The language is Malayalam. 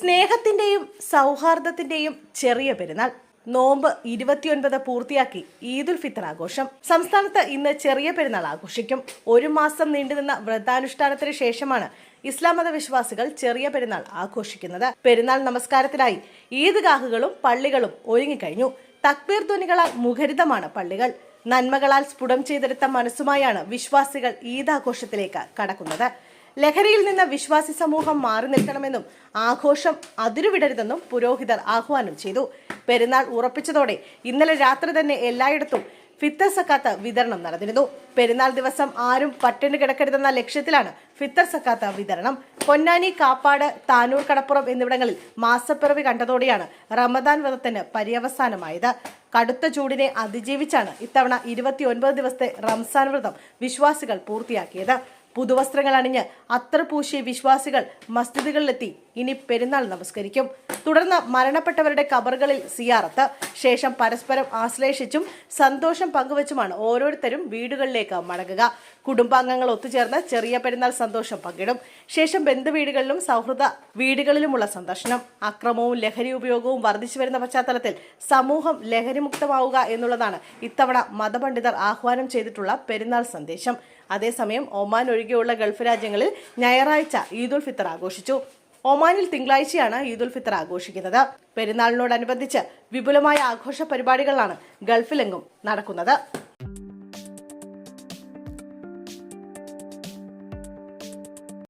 സ്നേഹത്തിന്റെയും സൗഹാർദ്ദത്തിന്റെയും ചെറിയ പെരുന്നാൾ. നോമ്പ് ഇരുപത്തിയൊൻപത് പൂർത്തിയാക്കി ഈദുൽ ഫിത്തർ ആഘോഷം. സംസ്ഥാനത്ത് ഇന്ന് ചെറിയ പെരുന്നാൾ ആഘോഷിക്കും. ഒരു മാസം നീണ്ടുനിന്ന വ്രതാനുഷ്ഠാനത്തിന് ശേഷമാണ് ഇസ്ലാം മത വിശ്വാസികൾ ചെറിയ പെരുന്നാൾ ആഘോഷിക്കുന്നത്. പെരുന്നാൾ നമസ്കാരത്തിനായി ഈദ്ഗാഹുകളും പള്ളികളും ഒരുങ്ങിക്കഴിഞ്ഞു. തക്ബീർ ധ്വനികളാൽ മുഖരിതമാണ് പള്ളികൾ. നന്മകളാൽ സ്ഫുടം ചെയ്തെടുത്ത മനസ്സുമായാണ് വിശ്വാസികൾ ഈദാഘോഷത്തിലേക്ക് കടക്കുന്നത്. ലഹരിയിൽ നിന്ന് വിശ്വാസി സമൂഹം മാറി നിൽക്കണമെന്നും ആഘോഷം അതിരുവിടരുതെന്നും പുരോഹിതർ ആഹ്വാനം ചെയ്തു. പെരുന്നാൾ ഉറപ്പിച്ചതോടെ ഇന്നലെ രാത്രി തന്നെ എല്ലായിടത്തും ഫിത്തർ സക്കാത്ത് വിതരണം നടന്നിരുന്നു. പെരുന്നാൾ ദിവസം ആരും പട്ടിണി കിടക്കരുതെന്ന ലക്ഷ്യത്തിലാണ് ഫിത്തർ സക്കാത്ത് വിതരണം. പൊന്നാനി കാപ്പാട് താനൂർ കടപ്പുറം എന്നിവിടങ്ങളിൽ മാസപ്പിറവി കണ്ടതോടെയാണ് റമദാൻ വ്രതത്തിന് പര്യവസാനമായത്. കടുത്ത ചൂടിനെ അതിജീവിച്ചാണ് ഇത്തവണ ഇരുപത്തിയൊൻപത് ദിവസത്തെ റംസാൻ വ്രതം വിശ്വാസികൾ പൂർത്തിയാക്കിയത്. പുതുവസ്ത്രങ്ങൾ അണിഞ്ഞ് അത്ര പൂശിയ വിശ്വാസികൾ മസ്ജിദുകളിലെത്തി. ഇനി പെരുന്നാൾ നമസ്കരിക്കും. തുടർന്ന് മരണപ്പെട്ടവരുടെ കബറുകളിൽ സിയാറത്ത്. ശേഷം പരസ്പരം ആശ്ലേഷിച്ചും സന്തോഷം പങ്കുവച്ചുമാണ് ഓരോരുത്തരും വീടുകളിലേക്ക് മടങ്ങുക. കുടുംബാംഗങ്ങൾ ഒത്തുചേർന്ന് ചെറിയ പെരുന്നാൾ സന്തോഷം പങ്കിടും. ശേഷം ബന്ധുവീടുകളിലും സൗഹൃദ വീടുകളിലുമുള്ള സന്ദർശനം. അക്രമവും ലഹരി ഉപയോഗവും വർദ്ധിച്ചു വരുന്ന പശ്ചാത്തലത്തിൽ സമൂഹം ലഹരിമുക്തമാവുക എന്നുള്ളതാണ് ഇത്തവണ മതപണ്ഡിതർ ആഹ്വാനം ചെയ്തിട്ടുള്ള പെരുന്നാൾ സന്ദേശം. അതേസമയം ഒമാൻ ഒഴികെയുള്ള ഗൾഫ് രാജ്യങ്ങളിൽ ഞായറാഴ്ച ഈദുൽ ഫിത്തർ ആഘോഷിച്ചു. ഒമാനിൽ തിങ്കളാഴ്ചയാണ് ഈദുൽ ഫിത്തർ ആഘോഷിക്കുന്നത്. പെരുന്നാളിനോടനുബന്ധിച്ച് വിപുലമായ ആഘോഷ പരിപാടികളാണ് ഗൾഫിലെങ്ങും നടക്കുന്നത്.